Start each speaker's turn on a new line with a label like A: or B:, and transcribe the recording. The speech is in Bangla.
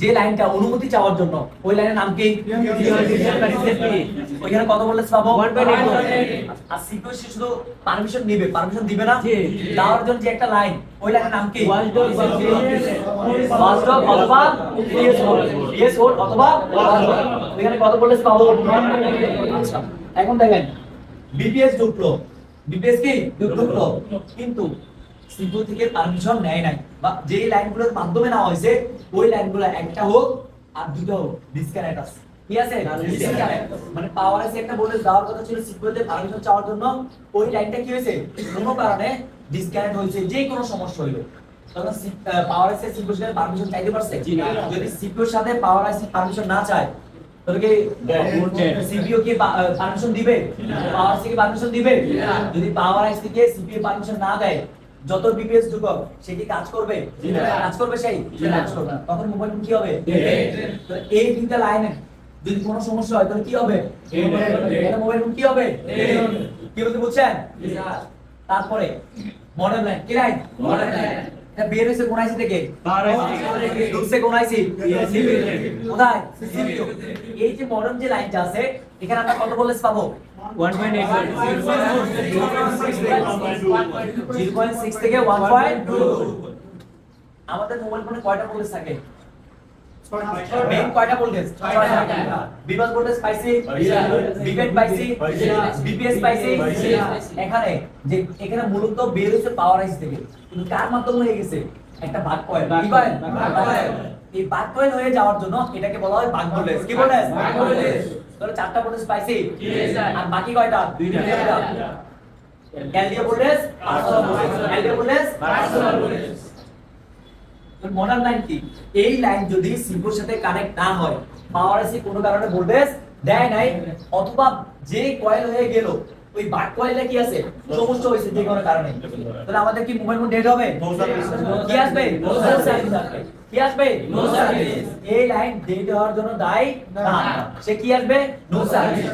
A: যে লাইনটা অনুমতি চাওয়ার জন্য ওই লাইনের নাম কি? ওইখানে কত বললে পাবো আর সিকিউর সে শুধু পারমিশন নিবে পারমিশন দিবে না। দেওয়ার জন্য যে একটা লাইন ওই লাইনের নাম কি? অথবা হোল্ড অথবা ওইখানে কত বললে পাবো আচ্ছা এখন দেখেন বিপিএস ঢুকলো বিপিএস কি? ঢুকলো কিন্তু সিম্পল থেকে পারমিশন নেয় নাই। বা যে লাইনগুলোর মাধ্যমে নেওয়া হয়েছে ওই লাইনগুলো একটা হোক আর দুটো হোক। ডিসকানেক্ট আছে। কি আছে? মানে পাওয়ার আছে একটা বলে দেওয়ার কথা ছিল পারমিশন চাওয়ার জন্য ওই লাইনটা কি হয়েছে? কোনো কারণে ডিসকানেক্ট হয়েছে যে কোনো সমস্যা হইল। তখন পাওয়ার আছে সিকিউর সাথে পারমিশন চাইতে পারছে? যদি সাথে পাওয়ার আছে পারমিশন না চায় তাহলে কি সিপিও কি পারমিশন দিবে? পাওয়ার পারমিশন দিবে? যদি পাওয়ার আইস থেকে সিপিও পারমিশন না দেয় যত বিপিএস যুবক সে কি কাজ করবে? কাজ করবে সেই? কাজ করবে। তখন মোবাইল কি হবে? তো এই তিনটা লাইনে যদি কোনো সমস্যা হয় তাহলে কি হবে. মোবাইল কি হবে? কি বলতে বুঝছেন? তারপরে মডেল লাইন কি লাইন
B: মডেল line।
A: এটা বের হয়েছে কোন আইসি থেকে? ঢুকছে কোন আইসি? কোথায়? এই যে মডার্ন যে লাইনটা আছে এখানে আমরা কত ভোল্টেজ পাবো? 0.6 থেকে 1.2 আমাদের মোবাইল ফোনে কয়টা ভোল্টেজ থাকে? মেইন কয়টা ভোল্টেজ বিভাগ ভোল্টেজ পাইছি বিভেট পাইছি বিপিএস পাইছি। এখানে যে এখানে মূলত বের হয়েছে পাওয়ার আইস থেকে। কিন্তু কার মাধ্যমে হয়ে গেছে? একটা ভাগ কয়েল কি কয়েল ভাগ কয়েল এই ভাগ কয়েল হয়ে যাওয়ার জন্য এটাকে বলা হয় ভাগ ভোল্টেজ কি ভোল্টেজ
B: ভাগ ভোল্টেজ।
A: তাহলে চারটা ভোল্টেজ পাইছি। আর বাকি কয়টা?
B: দুইটা।
A: LDO voltage personal voltage LDO voltage
B: Personal voltage।
A: Modern line কি? এই লাইন যদি সিম্পোর সাথে কানেক্ট না হয় পাওয়ার এসি কোনো কারণে ভোল্টেজ দেয় নাই অথবা যে কয়েল হয়ে গেল ওই বাট কয়েলে কি আছে? সমস্যা হয়েছে যে কোনো কারণে। তাহলে আমাদের কি মোবাইল ফোন ডেড হবে কি আসবে? কি আসবে?
B: No service।
A: এই লাইন ডেড হওয়ার জন্য দায়ী না। সে কি আসবে? No service